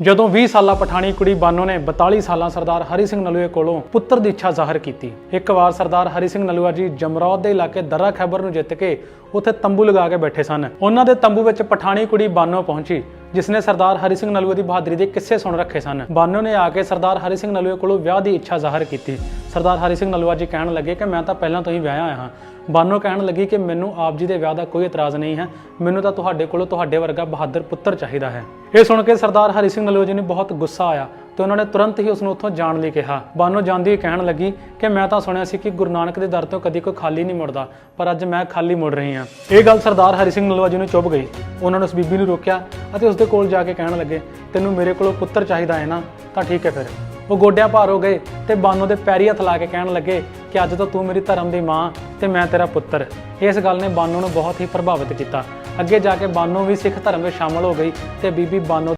ਜਦੋਂ 20 ਸਾਲਾ ਪਠਾਣੀ ਕੁੜੀ ਬਾਨੋ ਨੇ 42 ਸਾਲਾਂ ਸਰਦਾਰ ਹਰੀ ਸਿੰਘ ਨਲੂਏ ਕੋਲੋਂ ਪੁੱਤਰ ਦੀ ਇੱਛਾ ਜ਼ਾਹਰ ਕੀਤੀ। ਇੱਕ ਵਾਰ ਸਰਦਾਰ ਹਰੀ ਸਿੰਘ ਨਲੂਆ ਜੀ ਜਮਰੌਦ ਦੇ ਇਲਾਕੇ ਦਰਾ ਖੈਬਰ ਨੂੰ ਜਿੱਤ ਕੇ ਉੱਥੇ ਤੰਬੂ ਲਗਾ ਕੇ ਬੈਠੇ ਸਨ। ਉਹਨਾਂ ਦੇ ਤੰਬੂ ਵਿੱਚ ਪਠਾਣੀ ਕੁੜੀ ਬਾਨੋ ਪਹੁੰਚੀ ਜਿਸਨੇ ਸਰਦਾਰ ਹਰੀ ਸਿੰਘ ਨਲੂਏ ਦੀ ਬਹਾਦਰੀ ਦੇ ਕਿੱਸੇ ਸੁਣ ਰੱਖੇ ਸਨ। ਬਾਨੋ ਨੇ ਆ ਕੇ ਸਰਦਾਰ ਹਰੀ ਸਿੰਘ ਨਲੂਏ ਕੋਲੋਂ ਵਿਆਹ ਦੀ ਇੱਛਾ ਜ਼ਾਹਰ ਕੀਤੀ। ਸਰਦਾਰ ਹਰੀ ਸਿੰਘ ਨਲਵਾ ਜੀ ਕਹਿਣ ਲੱਗੇ ਕਿ ਮੈਂ ਤਾਂ ਪਹਿਲਾਂ ਤੋਂ ਹੀ ਵਿਆਹਿਆ ਆਇਆ ਹਾਂ। ਬਾਨੋ ਕਹਿਣ ਲੱਗੀ ਕਿ ਮੈਨੂੰ ਆਪ ਜੀ ਦੇ ਵਿਆਹ ਦਾ ਕੋਈ ਇਤਰਾਜ਼ ਨਹੀਂ ਹੈ। ਮੈਨੂੰ ਤਾਂ ਤੁਹਾਡੇ ਕੋਲੋਂ ਤੁਹਾਡੇ ਵਰਗਾ ਬਹਾਦਰ ਪੁੱਤਰ ਚਾਹੀਦਾ ਹੈ। ਇਹ ਸੁਣ ਕੇ ਸਰਦਾਰ ਹਰੀ ਸਿੰਘ ਨਲੂਆ ਜੀ ਨੂੰ ਬਹੁਤ ਗੁੱਸਾ ਆਇਆ ਤੇ ਉਹਨਾਂ ਨੇ ਤੁਰੰਤ ਹੀ ਉਸ ਨੂੰ ਉੱਥੋਂ ਜਾਣ ਲਈ ਕਿਹਾ। ਬਾਨੋ ਜਾਂਦੀ ਕਹਿਣ ਲੱਗੀ ਕਿ ਮੈਂ ਤਾਂ ਸੁਣਿਆ ਸੀ ਕਿ ਗੁਰੂ ਨਾਨਕ ਦੇ ਦਰ ਤੋਂ ਕਦੀ ਕੋਈ ਖਾਲੀ ਨਹੀਂ ਮੁੜਦਾ, ਪਰ ਅੱਜ ਮੈਂ ਖਾਲੀ ਮੁੜ ਰਹੀ ਹਾਂ। ਇਹ ਗੱਲ ਸਰਦਾਰ ਹਰੀ ਸਿੰਘ ਨਲਵਾ ਜੀ ਨੂੰ ਚੁੱਭ ਗਈ। ਉਹਨਾਂ ਨੇ ਉਸ ਬੀਬੀ ਨੂੰ ਰੋਕਿਆ ਅਤੇ ਉਸ ਦੇ ਕੋਲ ਜਾ ਕੇ ਕਹਿਣ ਲੱਗੇ, ਤੈਨੂੰ ਮੇਰੇ ਕੋਲੋਂ ਪੁੱਤਰ ਚਾਹੀਦਾ ਹੈ ਨਾ? ਤਾਂ ਠੀਕ ਹੈ ਫਿਰ। ਉਹ ਗੋਡਿਆਂ ਭਾਰ ਹੋ ਗਏ ਤੇ ਬਾਨੋ ਦੇ ਪੈਰੀ ਹੱਥ ਲਾ ਕੇ ਕਹਿਣ ਲੱਗੇ ਕਿ ਅੱਜ ਤੋਂ ਤੂੰ ਮੇਰੀ ਧਰਮ ਦੀ ਮਾਂ ਤੇ ਮੈਂ ਤੇਰਾ ਪੁੱਤਰ। ਇਸ ਗੱਲ ਨੇ ਬਾਨੋ ਨੂੰ ਬਹੁਤ ਹੀ ਪ੍ਰਭਾਵਿਤ ਕੀਤਾ। ਅੱਗੇ ਜਾ ਕੇ ਬਾਨੋ ਵੀ ਸਿੱਖ ਧਰਮ ਵਿੱਚ ਸ਼ਾਮਲ ਹੋ ਗਈ ਤੇ ਬੀਬੀ ਬਾਨੋ